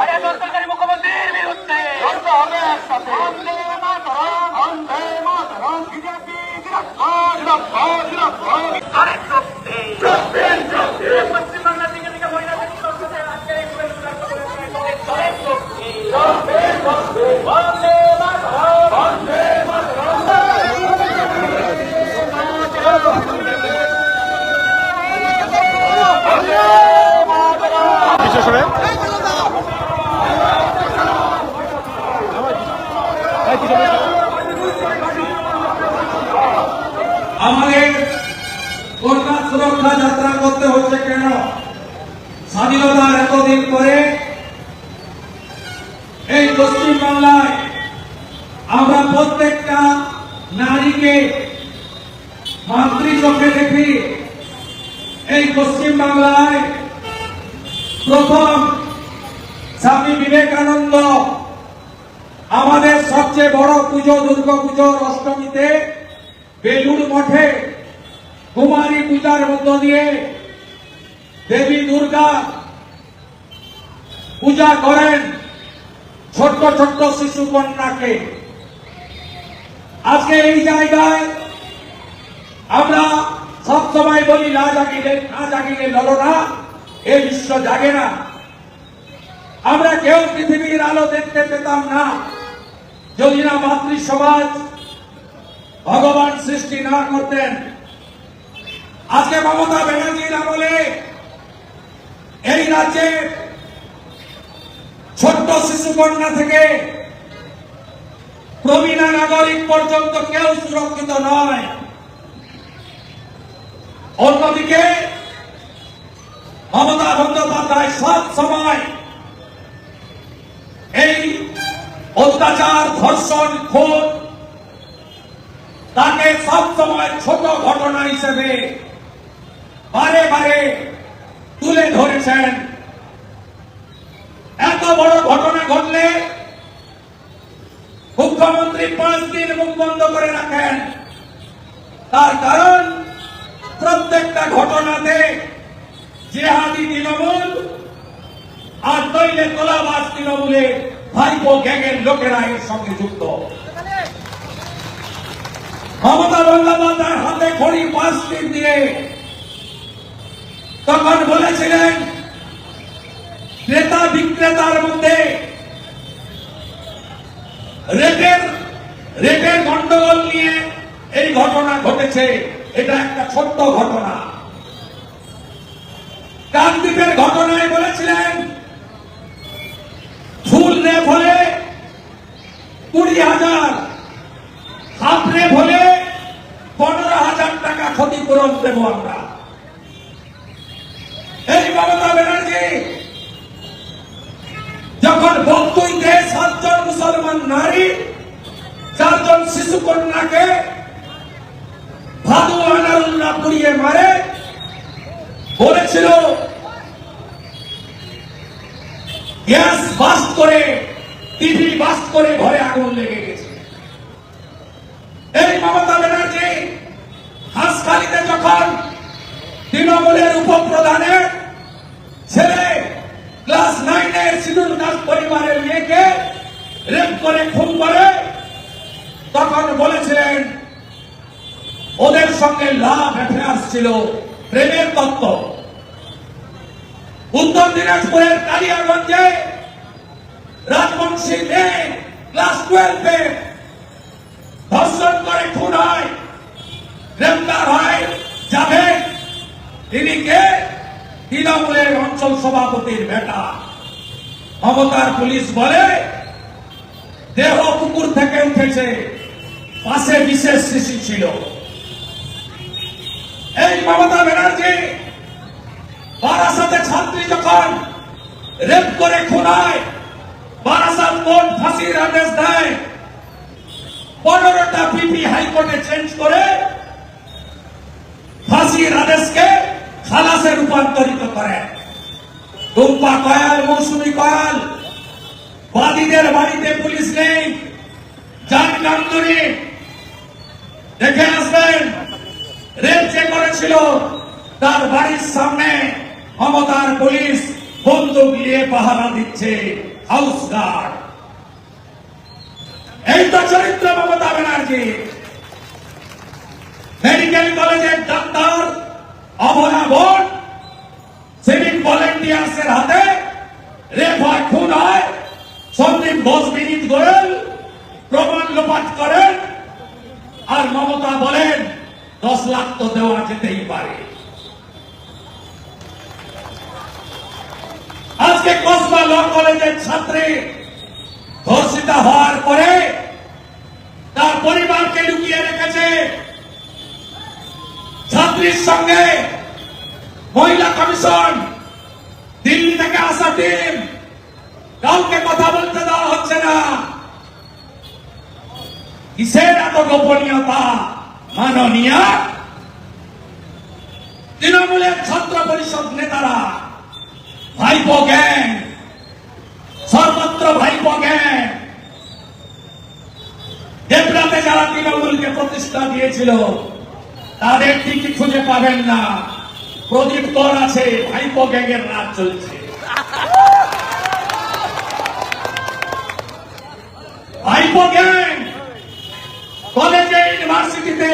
ありがとうございます。দেখি এই পশ্চিম বাংলায় প্রথম স্বামী বিবেকানন্দ আমাদের সবচেয়ে বড় পুজো, দুর্গা পুজোর অষ্টমীতে বেলুর মঠে কুমারী পূজার মধ্য দিয়ে দেবী দুর্গা পূজা করেন ছোট্ট ছোট্ট শিশু কন্যাকে। আজকে এই জায়গায় আমরা সব সময় বলি, না জাগিলে না জাগিলে লড়ো না, এ বিশ্ব জাগে না। আমরা কেউ পৃথিবীর আলো দেখতে পেতাম না। যদি না মাতৃ সমাজ ভগবান সৃষ্টি না করতেন, আজকে মমতা ব্যানার্জির আমলে এই রাজ্যে ছোট্ট শিশু কন্যা থেকে প্রবীণা নাগরিক পর্যন্ত কেউ সুরক্ষিত নয়। অন্যদিকে মমতা বন্দ্যোপাধ্যায় সব সময় এই অত্যাচার, ধর্ষণ, খুন, তাকে সব সময় ছোট ঘটনা হিসেবে বারে বারে তুলে ধরেছেন। এত বড় ঘটনা ঘটলে মুখ্যমন্ত্রী পাঁচ দিন মুখ বন্ধ করে রাখেন। তার কারণ প্রত্যেকটা ঘটনাতে জেহাদি তৃণমূল আর নইলে তোলাবাস তৃণমূলে ভাইপো গ্যাংয়ের লোকেরা এর সঙ্গে যুক্ত। মমতা বন্দ্যোপাধ্যায়ের হাতে খড়ি পাঁচ দিন দিয়ে তখন বলেছিলেন ক্রেতা বিক্রেতার মধ্যে রেটের রেটের গন্ডগোল নিয়ে এই ঘটনা ঘটেছে। এটা একটা ছোট্ট ঘটনা। কাকদ্বীপের ঘটনায় বলেছিলেন, ফুল রেপ কুড়ি হাজার, হাফ রেপ পনেরো হাজার টাকা ক্ষতিপূরণ দেব আমরা। এই মমতা ব্যানার্জি, যখন বক্তব্যে সাতজন মুসলমান নারী, চারজন শিশু কন্যাকে পুড়িয়ে মারে। বলেছিল, গ্যাস বাস্ট করে, টিভি বাস্ট করে ঘরে আগুন লেগে গেছে। এই মমতা ব্যানার্জি হাসখালিতে যখন তৃণমূলের উপপ্রধানের ছেলে ক্লাস নাইনের সিঁদুর দাস পরিবারের মেয়েকে রেপ করে, খুন করে, তখন বলেছিলেন ওদের সঙ্গে লাভ অ্যাফেয়ার্স ছিল প্রেমের তত্ত্ব উত্তর দিনাজপুরের কালিয়াগঞ্জে রাজবংশী মেয়ে ক্লাস টুয়েলভে ধর্ষণ করে খুন হয়, গ্রেপ্তার হয়, যাবে। তিনি কে? তৃণমূলের অঞ্চল সভাপতির বেটা। মমতার পুলিশ বলে, দেহ পুকুর থেকে উঠেছে, পাশে বিশেষ শিশু ছিল। এই মমতা ব্যানার্জি, বারাসাতে ছাত্রী যখন রেপ করে খুনায়, বারাসাত কোর্ট ফাঁসির আদেশ দেয়, পনেরোটা পিপি হাইকোর্টে চেঞ্জ করে ফাঁসির আদেশকে খালাসে রূপান্তরিত করে। টুম্পা কয়াল, মৌসুমি কয়াল, বাদীদের বাড়িতে পুলিশ নেই কান্দুরি দেখে করেছিল তার বাড়ির সামনে মমতার পুলিশ বন্দুক নিয়ে পাহারা দিচ্ছে হাউস গার্ড এই তো চরিত্র মমতা ব্যানার্জি। মেডিকেল কলেজের ডাক্তার, অভয়া ভোট সিভিক ভলেন্টিয়ার্সের হাতে রেপ হয় খুন হয় সন্দীপ ঘোষ বিনীত গোয়েল প্রমাণ লোপাট করেন আর মমতা বলেন দশ লাখ তো দেওয়া যেতেই পারে। আজকে কসবা ল কলেজের ছাত্রী ধর্ষিতা হওয়ার পরে তার পরিবারকে লুকিয়ে রেখেছে। ছাত্রীর সঙ্গে মহিলা কমিশন, দিল্লি থেকে আসা টিম, কাউকে কথা বলতে দেওয়া হচ্ছে না। কিসের এত গোপনীয়তা? মাননীয় তৃণমূলের ছাত্র পরিষদ নেতারা, ভাইপো গ্যাং, সর্বত্র ভাইপো গ্যাং, দেবরাতে যারা তৃণমূলকে প্রতিষ্ঠা দিয়েছিল, তাদের ঠিকই খুঁজে পাবেন না। প্রদীপ কর আছে, ভাইপ গ্যাং এর রাজ চলছে। ভাইপো গ্যাং! ইউনিভার্সিটিতে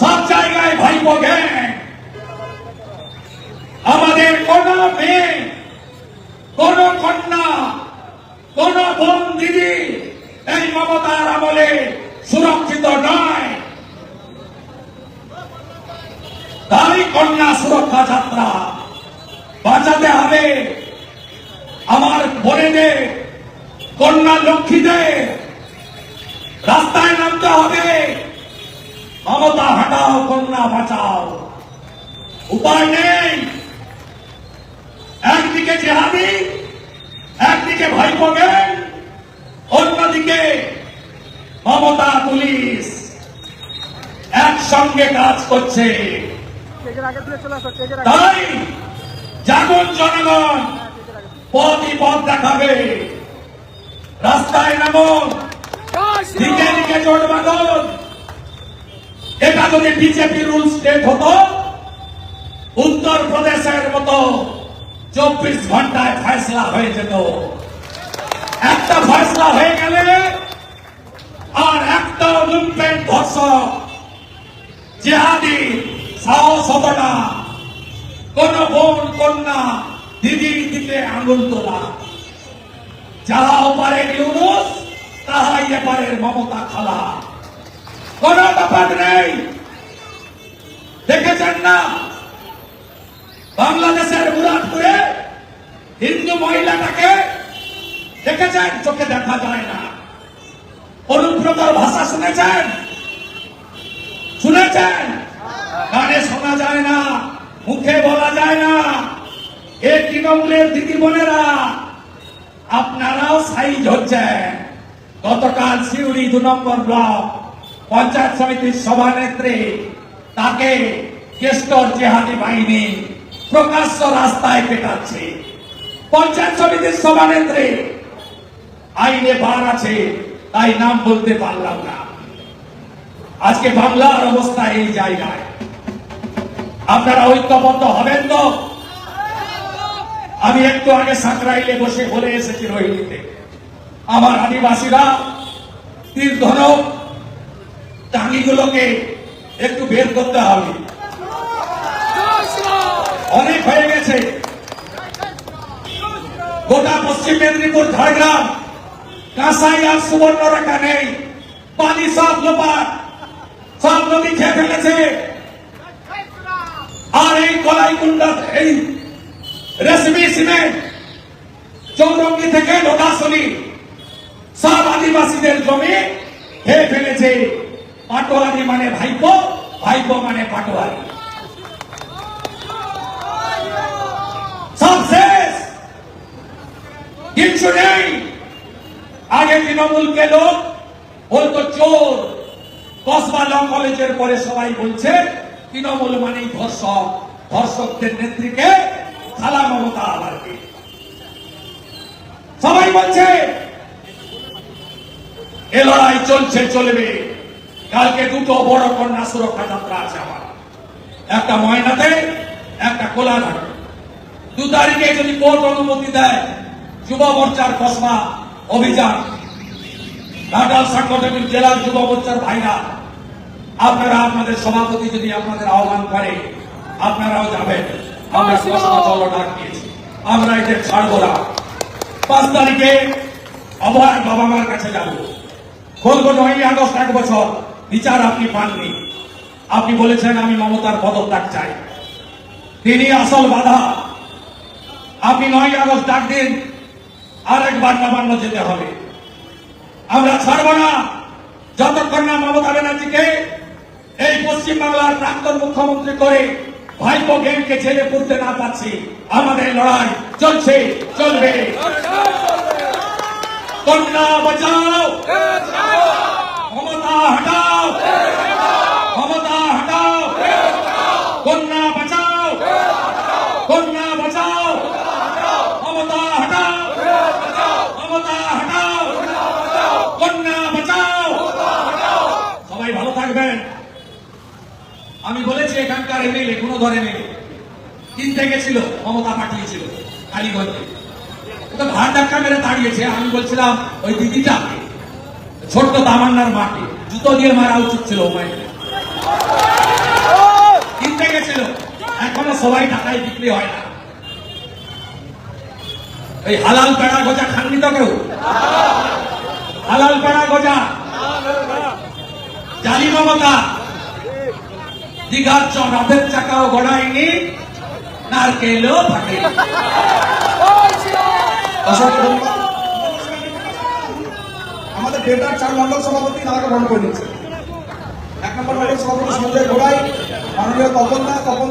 সব জায়গায় ভাইপো গ্যাং আমাদের কোন মেয়ে, কোন কন্যা, কোন বোন, দিদি এই মমতার আমলে সুরক্ষিত নয়। তাই কন্যা সুরক্ষা যাত্রা বাঁচাতে হবে। আমার বোনেদের, কন্যা লক্ষ্মীদের রাস্তায় নামতে হবে। মমতা হাটাও, কন্যা বাঁচাও। উপায় নেই। একদিকে জেহাদি, একদিকে ভাইপো গ্যাং অন্যদিকে মমতা পুলিশ একসঙ্গে কাজ করছে। তাই জাগুন জনগণ, পথই পথ দেখাবে। রাস্তায় নামুন। দিকে জোট বাঁধুন। এটা যদি বিজেপি রুল স্টেট হতো উত্তর মতো চব্বিশ ঘন্টায় ফয়সলা হয়ে যেত। একটা ফয়সলা হয়ে গেলে আর একটা লুম্পেন ধর্ষক, জেহাদি, সাহস হতো না। কোন বোন, কন্যা দিদির দিকে আঙুল তোলা। যাহা ওপারে ইউনুস তাহাই এপারের মমতা খালা। কোন ব্যাপার নেই। দেখেছেন না? বাংলাদেশের মুরাদপুরে হিন্দু মহিলাটাকে দেখেছেন? চোখে দেখা যায় না। অনুব্রতর ভাষা শুনেছেন? শুনেছেন? কানে শোনা যায় না, মুখে বলা যায় না। এ তৃণমূলের দিদি বোনেরা আপনারাও সাইজ হচ্ছেন। গতকাল সিউড়ি দু নম্বর ব্লক পঞ্চায়েত সমিতির সভানেত্রী, তাকে কেষ্টর জেহাদি বাহিনী প্রকাশ্য রাস্তায় পেটাচ্ছে। পঞ্চায়েত সমিতির সভানেত্রী, আইনে বার আছে, তাই নাম বলতে পারলাম না। আজকে বাংলার অবস্থা এই জায়গায়। আপনারা ঐক্যবদ্ধ হবেন তো? আমি একটু আগে সাঁকরাইলে বসে বলে এসেছি রোহিণীতে। আমার আদিবাসীরা তীর ধনক, টাঙ্গিগুলোকে একটু বের করতে হবে। অনেক হয়ে গেছে। গোটা পশ্চিম মেদিনীপুর, ঝাড়গ্রাম, কাঁসাই আর সুবর্ণ রেখা নেই পানি সব লোপাট, সব নদী খেয়ে ফেলেছে। আর এই কলাইকুণ্ডা, এই রেশমি সিমেন্ট, চৌরঙ্গি থেকে লোকাশনি সব আদিবাসীদের জমি খেয়ে ফেলেছে পাটোয়ারি মানে ভাইপো ভাইপো মানে পাটোয়ারি। কিচ্ছু নেই। আগে তৃণমূলকে লোক, বলতো, চোর। কসবা ল কলেজের পরে সবাই বলছে, তৃণমূল মানেই ধর্ষক। ধর্ষকদের নেত্রীকে খালা মমতা আবারকে। সবাই বলছে এ লড়াই চলছে চলবে। কালকে দুটো বড় কন্যা সুরক্ষা যাত্রা আছে আমার। একটা ময়নাতে একটা কোলাঘাটে। দু তারিখে যদি কোর্ট অনুমতি দেয় যুব মোর্চার কসমা অভিযান। ঘাটাল সাংগঠনিক জেলার যুব মোর্চার ভাইরা আপনারা আপনাদের সভাপতি যদি আপনাদের আহ্বান করে আপনারাও যাবেন। আমরা কসমা চলো ডাক দিয়েছি। আমরা এদের ছাড়বো না। পাঁচ তারিখে অভয় বাবা মার কাছে যাব। বলব নয় আগস্ট এক বছর। বিচার আপনি পাননি। আপনি বলেছেন, আমি মমতার পদত্যাগ চাই। তিনি আসল বাধা। আপনি নয় আগস্ট ডাক দিন আর আরেকবার নবান্ন যেতে হবে। আমরা ছাড়ব না। যতক্ষণ না মমতা ব্যানার্জিকে এই পশ্চিম বাংলার প্রাক্তন মুখ্যমন্ত্রী করে ভাইপো গেমকে ছেড়ে পড়তে না পারছি, আমাদের লড়াই চলছে, চলবে। কন্যা বাঁচাও মমতা হটাও মমতা হটাও কন্যা বাঁচাও কন্যা বাঁচাও মমতা হটাও মমতা হটাও কন্যা বাঁচাও সবাই ভালো থাকবেন আমি বলেছি এখানকার এমএলএ ধরে নেই কিনতে গেছিল মমতা পাঠিয়েছিল কালীগঞ্জে। ও তো ঘাট ধাক্কা মেরে দাঁড়িয়েছে, আমি বলছিলাম, ওই দিদিটা ছোট্ট তামান্নার মাটি জুতো দিয়ে মারা উচিত ছিল কিনতে গেছিল এখনও সবাই টাকায় বিক্রি হয় না। এই হালাল পেড়া গজা খাননি তো কেউ? হালাল পেড়া গজা? জালি মমতা দীঘার চ রাতের চাকাও গড়ায়নি, নারকেলও থাকে আমাদের ডেটার চার মন্ডল সভাপতি তাকে গ্রহণ করে নিচ্ছে এক নম্বর মন্ডল সভাপতি সঞ্জয় ঘোড়াই মাননীয় তপন দা তপন